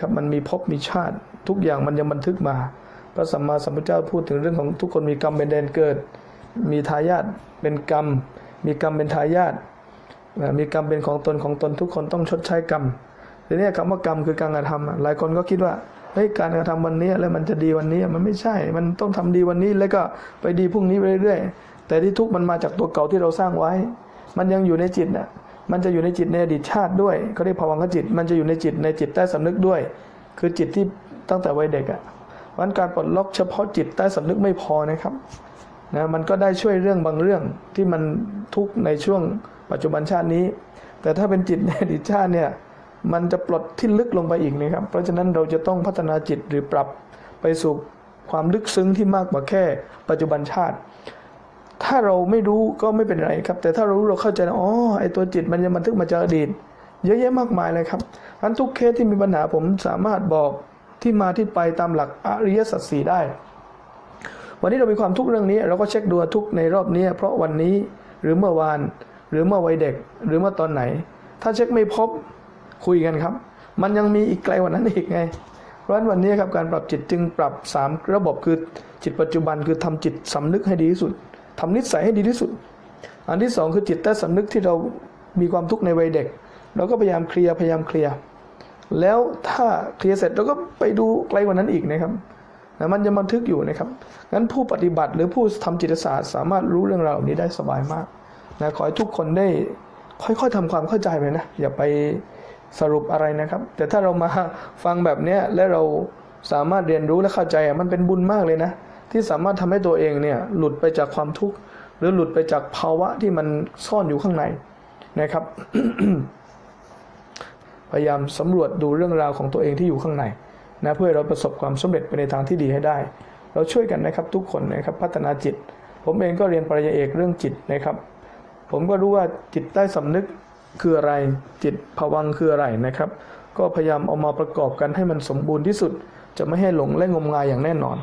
ครับมันมีภพมีชาติ ทุกอย่างมันยังบันทึกมา พระสัมมาสัมพุทธเจ้าพูดถึงเรื่องของทุกคนมีกรรมเป็นแดนเกิด มีทายาทเป็นกรรม มีกรรมเป็นทายาทมีกรรมเป็นของตนของตนทุกคนต้องชดใช้กรรมทีนี้คำว่ากรรมคือการกระทำหลายคนก็คิดว่าเฮ้ยการกระทำวันนี้แล้วมันจะดีวันนี้มันไม่ใช่ มันต้องทำดีวันนี้แล้วก็ไปดีพรุ่งนี้ไปเรื่อยๆแต่ที่ทุกข์มันมาจากตัวเก่าที่เราสร้างไว้ มันยังอยู่ในจิตน่ะ มันจะอยู่ในจิตในอดีตชาติด้วยเขาเรียกภวังคจิต มันจะอยู่ในจิตในจิตใต้สำนึกด้วย คือจิตที่ตั้งแต่วัยเด็กอะ่ะวันการปลดล็อกเฉพาะจิตใต้สำนึกไม่พอนะครับนะมันก็ได้ช่วยเรื่องบางเรื่องที่มันทุกข์ในช่วงปัจจุบันชาตินี้ แต่ถ้าเป็นจิตในอดีตชาติเนี่ยมันจะปลดที่ลึกลงไปอีกนะครับ เพราะฉะนั้นเราจะต้องพัฒนาจิตหรือปรับไปสู่ความลึกซึ้งที่มากกว่าแค่ปัจจุบันชาติ ถ้าเราไม่รู้ก็ไม่เป็นไรครับ แต่ถ้าเรารู้เราเข้าใจนะอ๋อไอตัวจิตมันยังบันทึกมาจากอดีตเยอะแยะมากมายเลยครับอันทุกเคสที่มีปัญหาผมสามารถบอกที่มาที่ไปตามหลักอริยสัจสี่ได้ วันนี้เรามีความทุกข์เรื่องนี้ เราก็เช็คดูทุกในรอบนี้ เพราะวันนี้หรือเมื่อวาน หรือเมื่อวัยเด็ก หรือเมื่อตอนไหน ถ้าเช็คไม่พบคุยกันครับ มันยังมีอีกไกลกว่านั้นอีกไง เพราะฉะนั้นวันนี้ครับการปรับจิตจึงปรับสามระบบคือจิตปัจจุบันคือทำจิตสำนึกให้ดีที่สุด ทำนิสัยให้ดีที่สุด อันที่สองคือจิตใต้สำนึกที่เรามีความทุกข์ในวัยเด็ก เราก็พยายามเคลียร์พยายามเคลียร์แล้วถ้าเคลียร์เสร็จเราก็ไปดูไกลกว่านั้นอีกนะครับนะมันจะบันทึกอยู่นะครับงั้นผู้ปฏิบัติหรือผู้ทำจิตศาสตร์ สามารถรู้เรื่องราวเหล่านี้ได้สบายมากนะขอให้ทุกคนได้ค่อยๆทำความเข้าใจไปนะอย่าไปสรุปอะไรนะครับ แต่ถ้าเรามาฟังแบบนี้และเราสามารถเรียนรู้และเข้าใจอะมันเป็นบุญมากเลยนะ ที่สามารถทำให้ตัวเองเนี่ยหลุดไปจากความทุกข์หรือหลุดไปจากภาวะที่มันซ่อนอยู่ข้างในนะครับ พยายามสำรวจดูเรื่องราวของตัวเองที่อยู่ข้างในนะเพื่อเราประสบความสำเร็จไปในทางที่ดีให้ได้ เราช่วยกันนะครับทุกคนนะครับพัฒนาจิต ผมเองก็เรียนปริญญาเอกเรื่องจิตนะครับ ผมก็รู้ว่าจิตใต้สำนึกคืออะไรจิตภวังคืออะไรนะครับ ก็พยายามเอามาประกอบกันให้มันสมบูรณ์ที่สุด จะไม่ให้หลงและงมงายอย่างแน่นอน